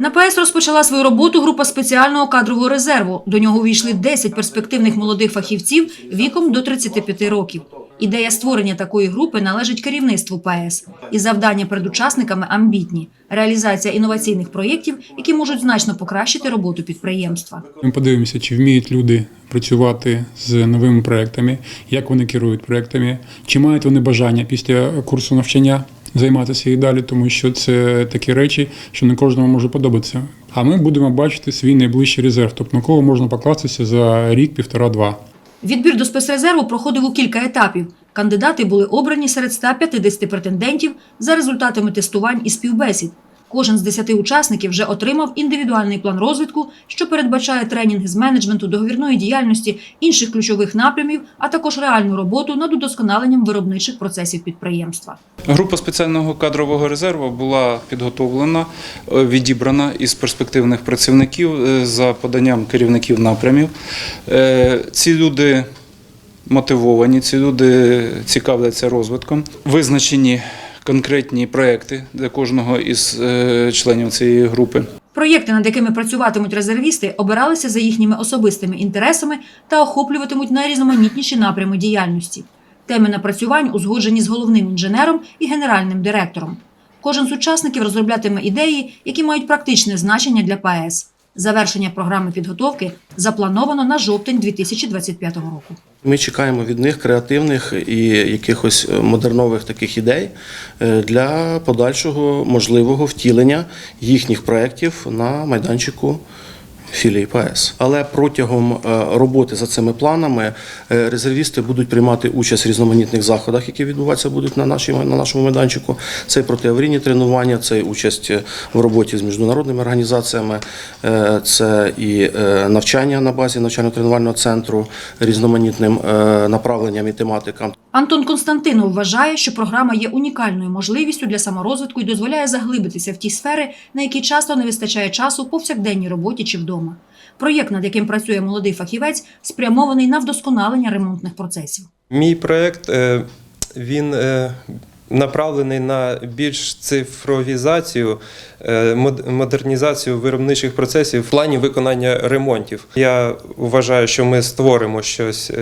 На ПАЕС розпочала свою роботу група спеціального кадрового резерву. До нього увійшли 10 перспективних молодих фахівців віком до 35 років. Ідея створення такої групи належить керівництву ПАЕС. І завдання перед учасниками амбітні – реалізація інноваційних проєктів, які можуть значно покращити роботу підприємства. Ми подивимося, чи вміють люди працювати з новими проектами, як вони керують проектами, чи мають вони бажання після курсу навчання займатися і далі, тому що це такі речі, що не кожному може подобатися. А ми будемо бачити свій найближчий резерв, тобто на кого можна покластися за рік, півтора-два. Відбір до спецрезерву проходив у кілька етапів. Кандидати були обрані серед 150 претендентів за результатами тестувань і співбесід. Кожен з 10 учасників вже отримав індивідуальний план розвитку, що передбачає тренінги з менеджменту, договірної діяльності, інших ключових напрямів, а також реальну роботу над удосконаленням виробничих процесів підприємства. Група спеціального кадрового резерву була підготовлена, е, відібрана із перспективних працівників е, за поданням керівників напрямів. Е, Ці люди мотивовані, ці люди цікавляться розвитком. Визначені конкретні проекти для кожного із е, членів цієї групи. Проєкти, над якими працюватимуть резервісти, обиралися за їхніми особистими інтересами та охоплюватимуть найрізноманітніші напрями діяльності. Теми напрацювань узгоджені з головним інженером і генеральним директором. Кожен з учасників розроблятиме ідеї, які мають практичне значення для ПАЕС. Завершення програми підготовки заплановано на жовтень 2025 року. Ми чекаємо від них креативних і якихось модернових таких ідей е, для подальшого можливого втілення їхніх проєктів на майданчику філії ПАЕС. Але протягом е, роботи за цими планами е, резервісти будуть приймати участь в різноманітних заходах, які відбуватися будуть на, нашій, на нашому майданчику. Це і протиаварійні тренування, це участь в роботі з міжнародними організаціями, е, це і е, навчання на базі навчально-тренувального центру різноманітним е, направленням і тематикам. Антон Константинов вважає, що програма є унікальною можливістю для саморозвитку і дозволяє заглибитися в ті сфери, на які часто не вистачає часу в повсякденній роботі чи вдома. Проєкт, над яким працює молодий фахівець, спрямований на вдосконалення ремонтних процесів. Мій проєкт е, він е, направлений на більш цифровізацію, е, мод- модернізацію виробничих процесів в плані виконання ремонтів. Я вважаю, що ми створимо щось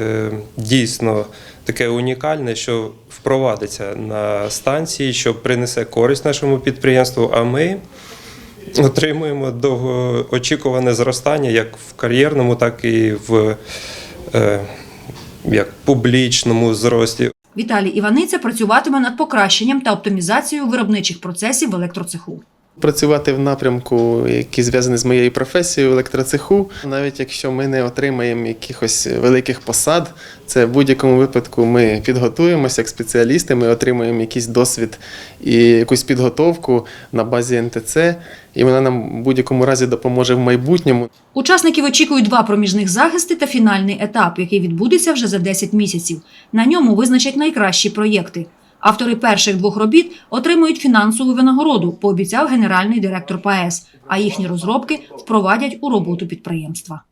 дійсно таке унікальне, що впровадиться на станції, що принесе користь нашому підприємству. А ми отримуємо довгоочікуване зростання як в кар'єрному, так і в е, як публічному зрості. Віталій Іваниця працюватиме над покращенням та оптимізацією виробничих процесів в електроцеху. Працювати в напрямку, який зв'язаний з моєю професією в електроцеху, навіть якщо ми не отримаємо якихось великих посад, це в будь-якому випадку ми підготуємося як спеціалісти, ми отримуємо якийсь досвід і якусь підготовку на базі НТЦ, і вона нам в будь-якому разі допоможе в майбутньому. Учасників очікують два проміжних захисти та фінальний етап, який відбудеться вже за 10 місяців. На ньому визначать найкращі проєкти. Автори перших двох робіт отримують фінансову винагороду, пообіцяв генеральний директор ПАЕС, а їхні розробки впровадять у роботу підприємства.